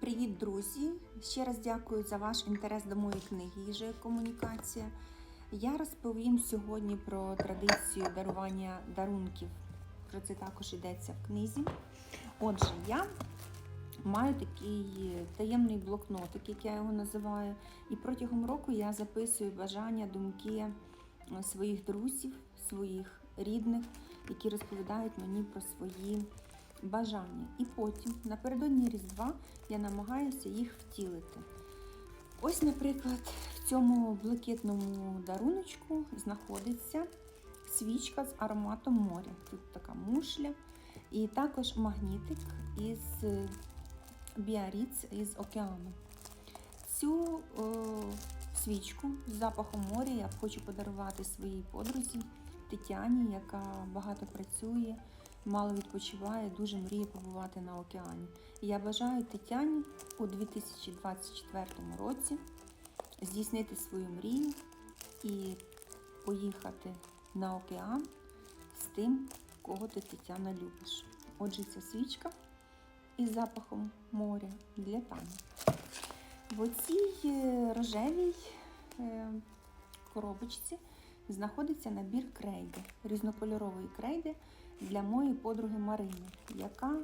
Привіт, друзі! Ще раз дякую за ваш інтерес до моєї книги «Їжа як комунікація. Я розповім сьогодні про традицію дарування дарунків. Про це також йдеться в книзі. Отже, я маю такий таємний блокнотик, як я його називаю. І протягом року я записую бажання, думки своїх друзів, своїх рідних, які розповідають мені про свої бажання. І потім, напередодні Різдва, я намагаюся їх втілити. Ось, наприклад, в цьому блакитному даруночку знаходиться свічка з ароматом моря. Тут така мушля, і також магнітик із біаріц із океану. Цю о, свічку з запахом моря я хочу подарувати своїй подрузі Тетяні, яка багато працює, мало відпочиває, дуже мріє побувати на океані. Я бажаю Тетяні у 2024 році здійснити свою мрію і поїхати на океан з тим, кого ти Тетяна любиш. Отже, ця свічка із запахом моря для Тані. В оцій е, рожевій е, коробочці знаходиться набір крейди, різнокольорової крейди для моєї подруги Марини, яка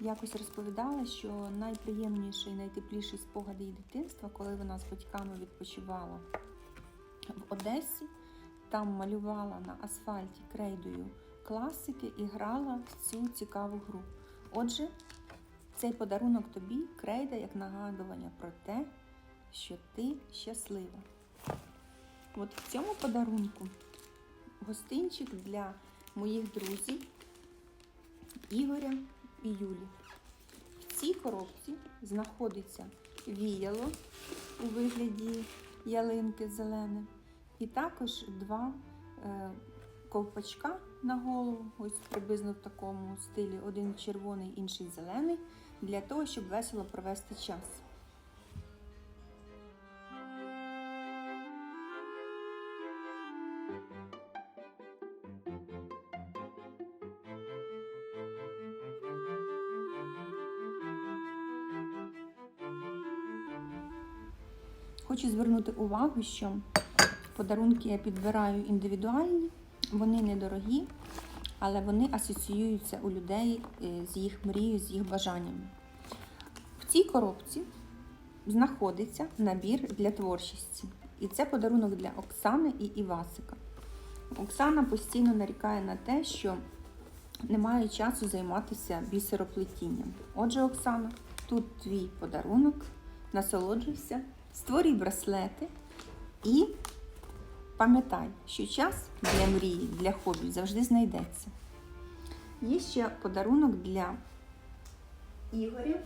якось розповідала, що найприємніший і найтепліший спогад її дитинства, коли вона з батьками відпочивала в Одесі, там малювала на асфальті крейдою класики і грала в цю цікаву гру. Отже, цей подарунок тобі крейда як нагадування про те, що ти щаслива. От в цьому подарунку гостинчик для моїх друзів Ігоря і Юлі. В цій коробці знаходиться віяло у вигляді ялинки зелене, і також два е, ковпачка на голову, ось приблизно в такому стилі: один червоний, інший зелений, для того, щоб весело провести час. Хочу звернути увагу, що подарунки я підбираю індивідуальні, вони недорогі, але вони асоціюються у людей е, з їх мрією, з їх бажаннями. В цій коробці знаходиться набір для творчості. І це подарунок для Оксани і Івасика. Оксана постійно нарікає на те, що немає часу займатися бісероплетінням. Отже, Оксана, тут твій подарунок, насолоджуйся, створюй браслети і пам'ятай, що час для мрії, для хобі завжди знайдеться. Є ще подарунок для Ігоря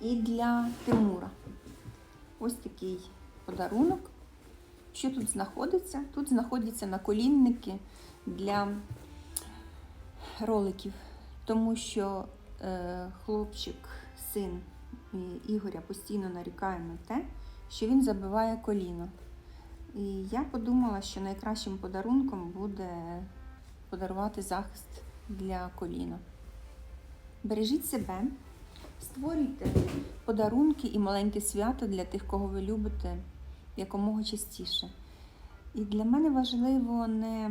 і для Тимура. Ось такий подарунок. Що тут знаходиться? Тут знаходяться наколінники для роликів, тому що е, хлопчик, син Ігоря постійно нарікає на те, що він забиває коліно. І я подумала, що найкращим подарунком буде подарувати захист для коліна. Бережіть себе, створюйте подарунки і маленьке свято для тих, кого ви любите якомога частіше. І для мене важливо не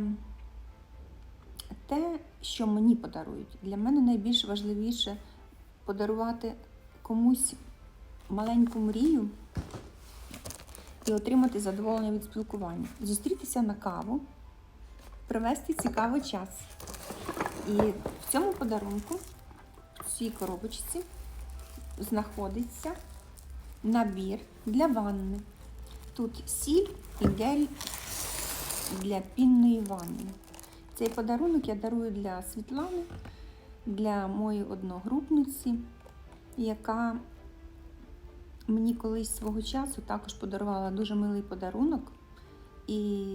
те, що мені подарують. Для мене найбільш важливіше подарувати комусь маленьку мрію і отримати задоволення від спілкування. Зустрітися на каву, провести цікавий час. І в цьому подарунку, в цій коробочці, знаходиться набір для ванни. Тут сіль і гель для пінної ванни. Цей подарунок я дарую для Світлани, для моєї одногрупниці, яка мені колись свого часу також подарувала дуже милий подарунок. І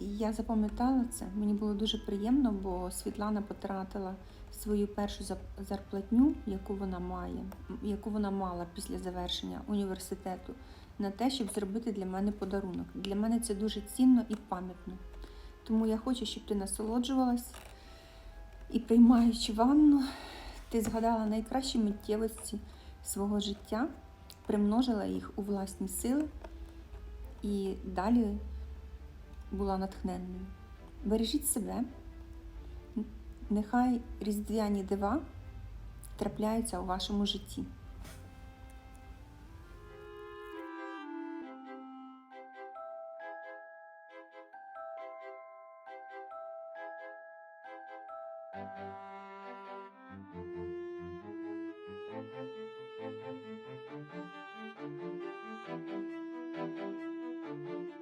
я запам'ятала це. Мені було дуже приємно, бо Світлана потратила свою першу зарплатню, яку вона має, яку вона мала після завершення університету, на те, щоб зробити для мене подарунок. Для мене це дуже цінно і пам'ятно. Тому я хочу, щоб ти насолоджувалась і приймаючи ванну, ти згадала найкращі миттєвості свого життя, примножила їх у власні сили і далі була натхненною. Бережіть себе, нехай різдвяні дива трапляються у вашому житті. Thank you. Música